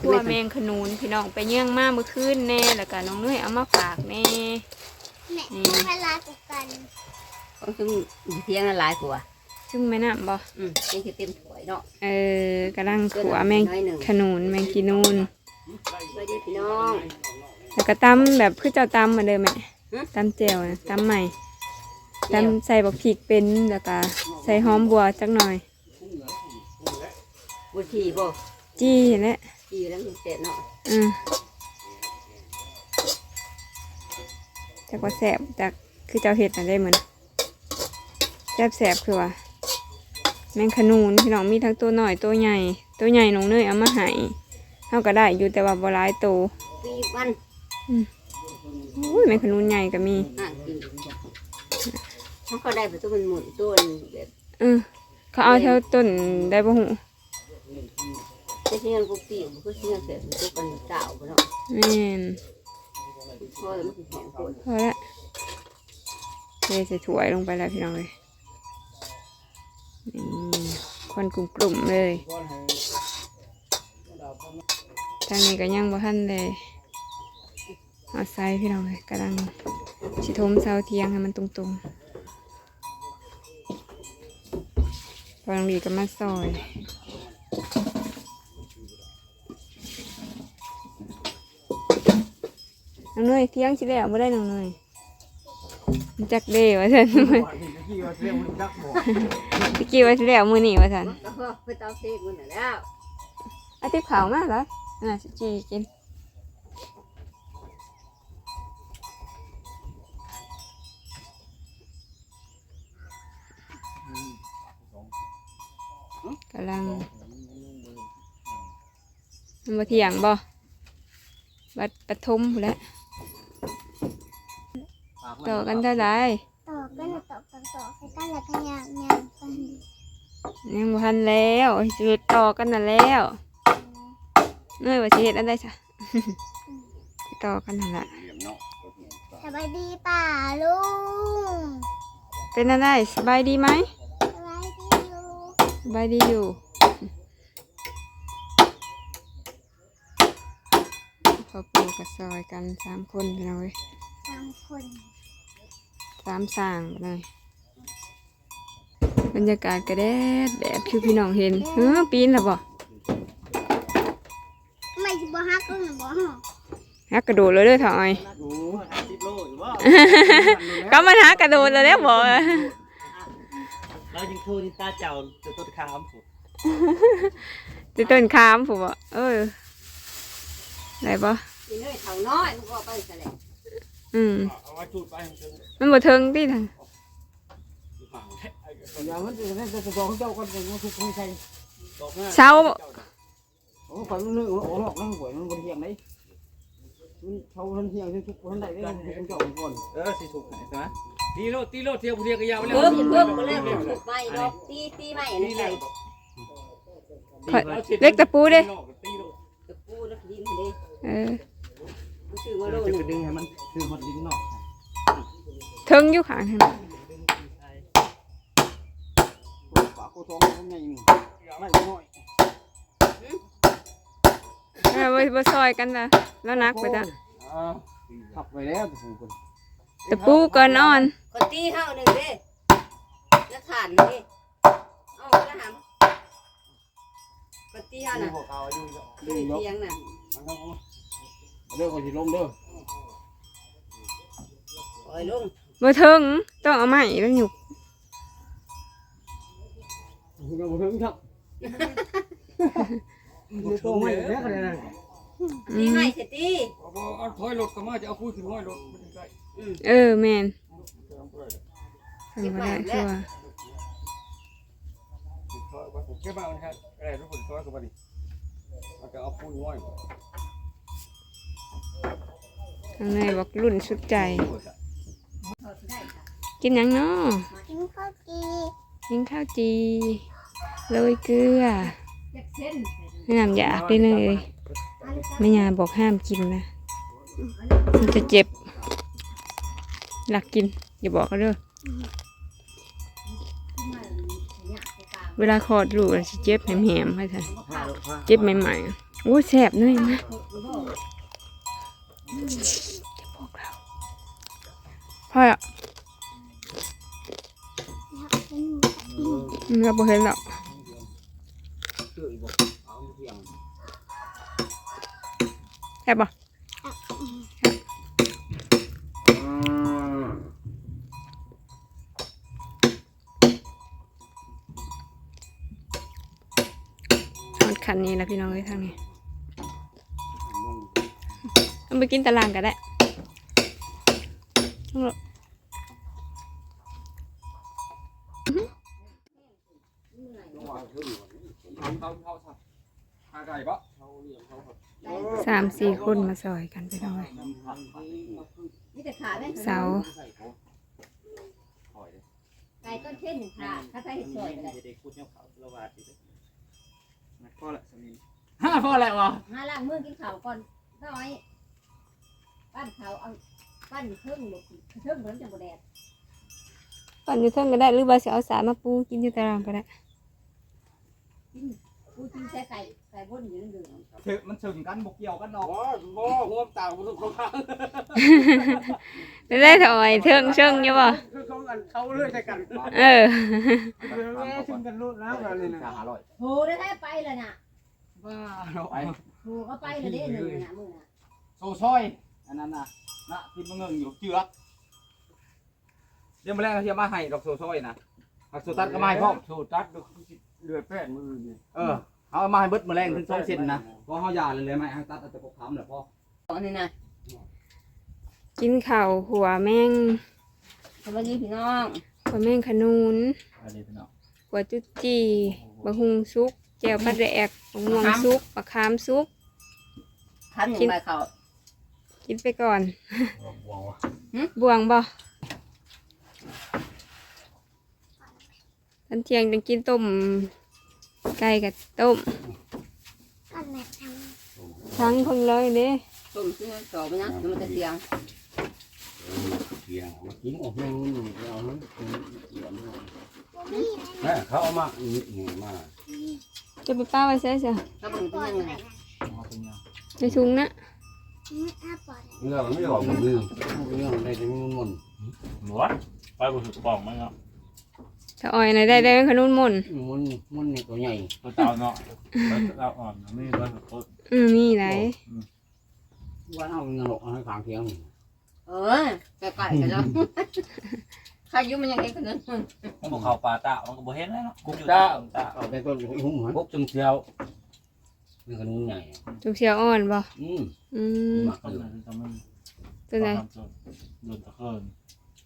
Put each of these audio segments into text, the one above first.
ขัวแมงขนุนพี่น้องไปเยี่ยงมาเมื่อคืนแน่แล้วก็น้องเนยเอามาฝากแน่แม่เวลาตุกันของซึ่งเที่ยงละหลายกว่าซึ่งแม่น้ำบ่อืมนี่คือเต็มถ้วยเนาะเออกำลังขัวแมงน้อยหนึ่งขนุนแมงกีนูนสวัสดีพี่น้องแล้วก็ตำแบบคือเจ้าตำเหมือนเดิมไหมฮะตำเจียวนะตำใหม่ตำใส่บักพริกเป็นแล้วก็ใส่หอมบัวจักหน่อยบุทีบ่จี้และ จีแล้วมันเสร็จเนาะอืมจากว่าแสบจากคือเจ้าเห็ดนะได้เหมือนแสบแสบคือว่าแมงขนูนพี่น้องมีทั้งตัวหน่อยตัวใหญ่ ตัวใหญ่น้องเนยเอามาให้เท่าก็ได้อยู่แต่ว่าบร้ายโตวปีวันอุ้ยแมงขนูนใหญ่ก็มีห่างเขาเขาได้ประตูมันหมุนตัวแบบเออเขาเอาเท่าต้นได้บ่หู จะเที่ยงกุ๊กตี้ก็เที่ยงเสร็จกุ๊กกันเก่าเนาะแม่นพอแล้วมันแห้งโคตรพอละเทใส่ถ้วยลงไปแล้วพี่น้องเลยนี่คนกลุ่มๆเลยทางนี้ก็ยังบ่ทันเลยเอาใส่พี่น้องเลยกำลังชิทมเสาเทียงให้มันตรงๆพอลังดีก็มาซอย น้องเนยเที่ยงสิแล้วบ่ได้น้องเนยมันจักเด้ว่าซั่นตะกี้ว่าสิแล้วมื้อนี้ว่าซั่นก็เพื่อเพื่อเตาเซ็กมันน่ะแล้วอาติบขาวมาแล้วน่าสิจีกินกำลังมันมาเถียงบ่บัดปฐมพู้นแหล้ว ต่อกันเท่าไหรต่อกันต่อกันต่อไปกันแล้วก็ยางยางกันยังบ่ทันแล้วสิเฮ็ดต่อกันน่ะแล้วเนื่อยว่าสิเฮ็ดอันใดซะสิต่อกันนั่นล่ะสบายดีป่าลุงเป็นอันใดสบายดีไหมสบายดีลุงสบายดีอยู่พอปูกับซอยกันสามคนไปเลยสามคน สามสร้างไปเลยบรรยากาศกระแดดแดดคือพี่น้องเห็นเฮ้อปีนแล้วบ่ทำไมจะบ่ฮักก็หนูบ่ฮะฮักกระโดดเลยเด้อถอยโอ้สิบโลอยู่ว่าก็มันฮักกระโดดเลยเด้อบ่เรายังโทษที่ตาเจ้าจะต้นคามผมจะต้นคามผมบ่เออได้บ่กินเลยเท่าน้อยมันก็ไปซะแล้ว อืมเอาไว้จุดไปถึงมันบ่เทิงติทางอย่างนั้นจะให้จะบอกเจ้ากันเป็นว่าทุกคนใช่บอกง่ายเช้าโอ้ฝันนึกว่าโอ้หลอกนั่งหวยมันบนเทียงไหนมันเขาทันเทียงทุกคนได้ได้ทุกเจ้าก่อนเออสิถูกไหนใช่ไหมตีโลตีโลเที่ยวเที่ยวก็ยาวไปแล้วเพิ่มเพิ่มมาเล่นถูกไปดอกตีตีไม่อันนี้ใส่เล็กตะปูเด้ตีโลตะปูแล้วดินเด้เออมัน ชื่อว่าโลจะนึไปงดึงให้มันคือมันดิ้นนอกเทิงอยู่ข้างทางนั้นปากโคท้องมันใหญ่ไม่น้อยเออบ่บ่ซอยกันล่ะแล้วนักไปจ้ะขับไปแล้วทุกคนตะปูก่อนอ่อนคนตีเท่าหนึ่งเด้แล้วฐานเด้เอาละหำคนตีเท่าน่ะหัวเขาดูดูเตียงน่ะ เรื่องคนที่ล้มเด้อปล่อยลงบ่เทิงต้องเอาไม้แล้วหยุกคุณเอาถึงครับตัวไม่แล้วกันนะตีไม่เสร็จตีเอาถอยรถก็มาจะเอาพูดถึงห้อยรถไม่ถึงใจเออแม่นทำบ่ได้คือว่าผมเก็บมาครับอะไรทุกคนถอยกับมันดิมันจะเอาพูดห้อย ทางในบอกรุ่นสุดใจ กินยังเนาะกินข้าวจีกินข้าวจีโรยเกลือไม่นำอยากได้เลยแม่ยาบอกห้ามกินนะมันจะเจ็บหลักกิน อย่าบอกเขาเด้อเวลาคลอดลูกอะเจ็บแหมๆให้ท่านเจ็บใหม่ๆโอ้แสบเนยมา พ่ออะอยากกินอืมเราบ่เห็นหรอกชื่ออีกบอกเอาเที่ยงแซ่บบ่ทอดคันนี้นะพี่น้องเลยทางนี้เอาไปกินตารางก็ได้เอา สามสี่คนมาซอยกันพี่น้องเลยนี่แต่ขาแม่เสาคอยเลยไก่ต้นเช่นขาถ้าใส่เห็ดซอยก็ได้เด็กพูดเนี่ยเขาละวาดสินักพ่อละสมินฮ่าพ่อแหละวะหาล้างมือกินข้าวก่อนน้อยปั้นข้าวเอาปั้นเครื่องลูกเครื่องเหมือนจังบแดดปั่นอยู่เทิงก็ได้หรือว่าสิเอาสารมาปูกินอยู่ตารางก็ได้ กูกินใส่ไก่ไก่บนอยู่นั่นเดือดถึกมันถึงกันบกเกี่ยวกันดอกอ๋อบ่หัวตาผมต้องข้างได้ได้ถอยเทิงเชิงอยู่บ่คือเขากันเขาเลื่อยใส่กันเออแม่ถึงกันรุ่นแล้วกันนี่นะจะหาร่อยโหได้แท้ไปเลยน่ะบ้าเราไปโหก็ไปเลยเด้หนึ่งน่ะมือน่ะโซ่ซอยอันนั้นน่ะนะที่มันเงิงอยู่เจือกเดี๋ยวมาแรกเทียมมาให้ดอกโซ่ซอยนะหักโซ่ตัดก็มาให้พ่อมโซตัด เลือดแป้งมือนี่เออเอามาให้เบิดมาแรงถึงสองเซนนะเพราะเขายาเลยเลยไหมให้ตัดเอาแต่พวกคำแหละพ่ออันนี้นะกินข้าวหัวแมงสวัสดีพี่น้องหัวแมงขนุนอันนี้พี่น้องหัวจุจีบะฮุงซุกแจ่วปลาแดกบะม่วงซุกบะขามซุกคันอย่างไรเขากินไปก่อนวงวะบวงบ่ ตอนเที่ยงจะกินต้มไก่กับต้มกันแม่ททั้งเพิ่งเลยเด้ต้มซื้อต่อไปนะมันจะเสียงเสียงมากินออกยังนี่เอาเนาะำนี่แม่เขาเอามาอีกนี่มาจะไปป้าไว้ใช่จ้ะก็เป็นปอเพื่ดอนไหนไงเอาเป็นยังในถุงนะถ้าปอดเรื่องไม่ออกมือเรื่องอะไรจะมีมันหลวไปบุสุดปองมั้งครับ ถ้าอ่อยไหนได้ได้ขนุนหม่นมันมันนี่ตัวใหญ่ตัวเต่าเนาะตัวเต่าอ่อนไม่ร้อยสุดอืมมีไหนว่าเอาเงินหลอกให้ขางเทียงเออไก่ไก่กันแล้วใครยุ่มันยังไงกันนั้นมันบอกเขาปลาเต่ามันก็บ่เห็นแล้วเนาะกุ๊กอยู่จ้าเต่าเอาแต่ตัวหุ้มหัวพวกจมเชียวนี่ขนุนใหญ่จุกเสียวอ่อนบ่อืมอืมหมักต้นเลยนั้นต้นนั้นตัวไหนโดนตะเคิน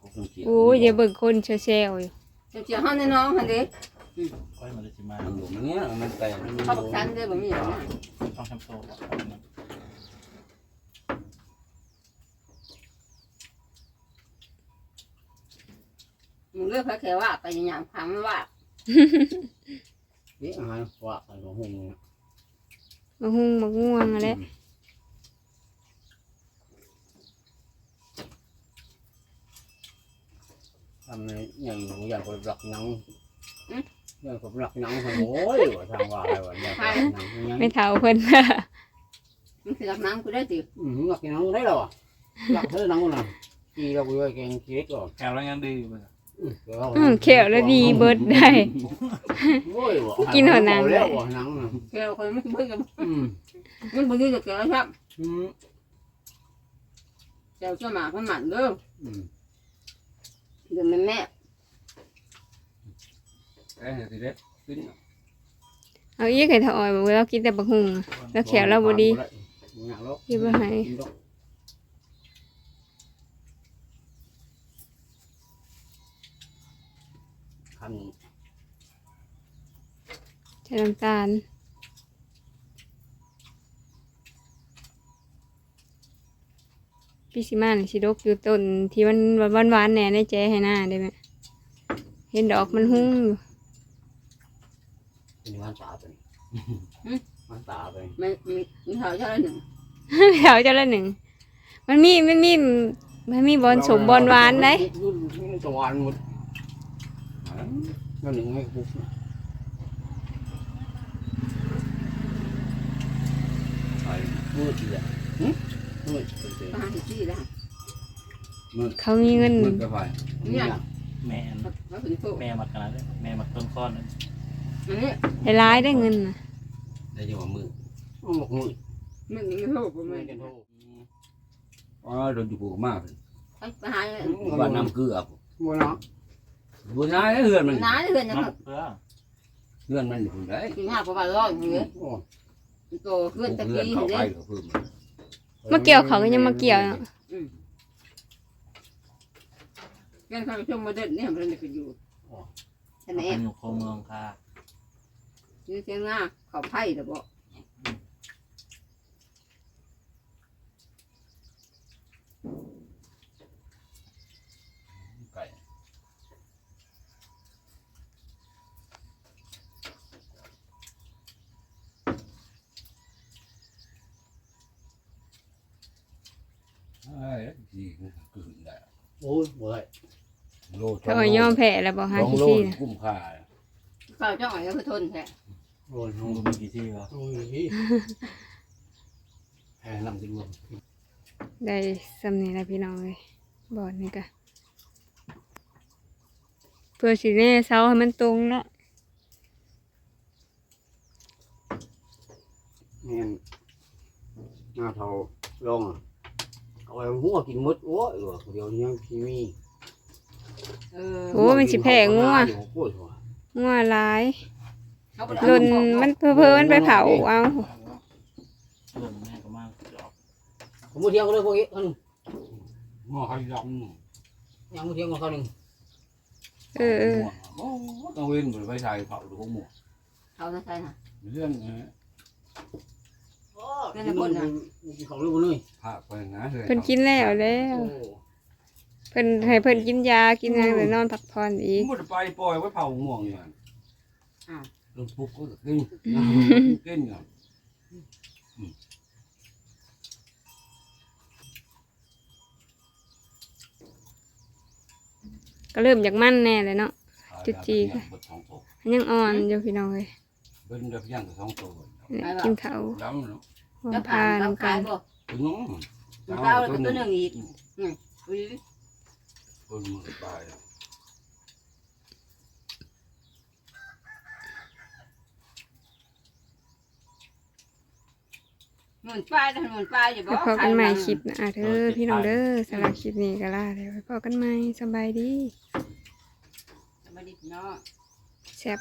พวกจมเชียวโอ้ยอย่าเบิ่งคนเชลเชลอยู่ เจ้าเจ้าห้องในน้องฮันเด้ค่อยมันจะมามันอยู่มันเนี้ยมันแต่เขาบอกฉันเด้แบบนี้นะต้องทำโซ่มึงเลือกพระแขว่าไปอย่างพังว่านี่อะไรว่าอะไรของหุ้มมะฮุงมะง่วงอะไร ทำในอย่างอย่างคนหลักนังอย่างคนหลักนังโอ้ยทางว่าอะไรวะอย่างหนังยังไม่เท่าเพิ่น มันคือรับน้ำกูได้สิอืมหลักนังได้หรอหลักเท่านังน่ะกีเราไปแกงกีเล็กก่อนแถวแล้วยังดีอยู่เลยอืมเขียวแล้วดีเบิดได้กินหัวหนัง แล้วหัวหนังน่ะแกคนไม่เบื่อกันอืมมันบ่ยืดแกแล้วครับอืมเจ้าเจ้าหมาพันหมันเด้ออืม เดี๋ยวแม่แม่เอ้ยสิเด็ดขึ้นเอาอีกให้เท่าอ่อยบอกว่าเรากินแต่บักฮุงแล้วเขียวแล้วบ่ดีบ่อยากลบคิดว่าให้กินดอกคันใช้น้ำตาล พี่สิมานี่สิดกอยู่ต้นที่มันหวานๆแหน่ในแจให้หน้าได้ไหมเห็นดอกมันหุ้งอยู่เป็นวันตาไปวันตาไปไม่ไม่ไม่เท่าเจ้าหนึ่งแถวเจ้าละหนึ่ง มันมีมันมีมันมีบอลสมบอลหวานได้นี่ตัวหวานหมดนั่นหนึ่งให้ปุ๊บมืดเลย หึมืดเป็นสิประหารที่แล้วมืดเขามีเงิน มืดก็ไปเนี่ยแม่อันแล้วถึงโตแม่มักกันนะแม่มักต้นข้อนนั้นอันนี้ได้ร้ายได้เงินน่ะได้ยังว่ามืดมันบอกมืดมันไม่โตประมืมาดณกันโทษอ๋อโดนอยู่ปลูกมากเลยไปหาบ้านน้ำเกลือบัวเนาะบัวน้าเฮือนมันน้าเพื่อนนะน้คอรับงเพื่อเฮือนมันอยู่ไหนกินห้าประมาณร้อยเงี้ยโอ้โตเพื่อนตะเฮือนกี้เขาเห็นไปไหมกับเพิ่ มมาเกี่ยวเขาก็ยังมาเกี่ยวเนาะเพื่อนเขาชมมาเดินเนี่ยมันจะอยู่ฉันเป็เองนโคเมืองค่ะยืนเสียงหน้าเขาไพ่แต่บอก ไอ้ที่กลืนได้โอ้ยบ่ได้โลเขาเอายอมแพ้แล้วบอกหาสองขี้โลซี่นะกุ้มค่าเขาเจ้าหน่อยก็คือทนแท้โอ้ยมึงก็มีกี่ที่วะโอ้ยแพ้ลำจริงบ่ได้สำนี้ละพี่น้องเลยบอดนี่กะเพื่อสิแน่เสาให้มันตรงเนาะแม่นหน้าเท่าลองอะ เอาไว้หัวกินหมดโอ้ยเดี๋ยวนี้ยังพี่มีเออโอ้มันสิแพ้งัว โอ้ยว่ะงัวหลายเขาไปหล่นมันเพอเพอๆมันไปเผาเอาเพื่อนแม่ก็มากจอบผมมาเที่ยวกันเลยพวกนี้คนหม้อข้าวดองยังมาเที่ยวกันเขาหนึ่งเออเออโอ้ต้องเว้นไปใส่เผาหรือพวกหมูเขาใช่ค่ะเรื่องเอ อกินคนนะกินของลูกเลยภาคไปนะเลยเพิ่นกินแล้วแล้วเพิ่นให้เพิ่นกินยากินหยังแล้วนอนพักผ่อนอีกมุดไปปล่อยไว้เผาม่วงอย่างลูกปุ๊กก็กินกินอย่างก็เริ่มจากมันแน่เลยเนาะ จุดจีค่ะบดสองตัวมันยังอ่อนอยู่พี่น้องเลยเป็นเด็กย่างกับสองตัวเนี่ยกินข้าวดำเนาะ หัวจะพาผ่านเรานำกัขายนบ่ถึงน้องเราแล้วก็ตัวหนึ่งอีกอุ้ยคนมือตายหมุนป้ายแต่หมุนป้ายอย่าบไปอกพอกันใหม่คลิปนะอะเธอพี่น้องเด้อสำหรับคลิปนี้ก็ลาแล้วไปพอกันใหม่สบายดีสบายดีเนาะแซ่บ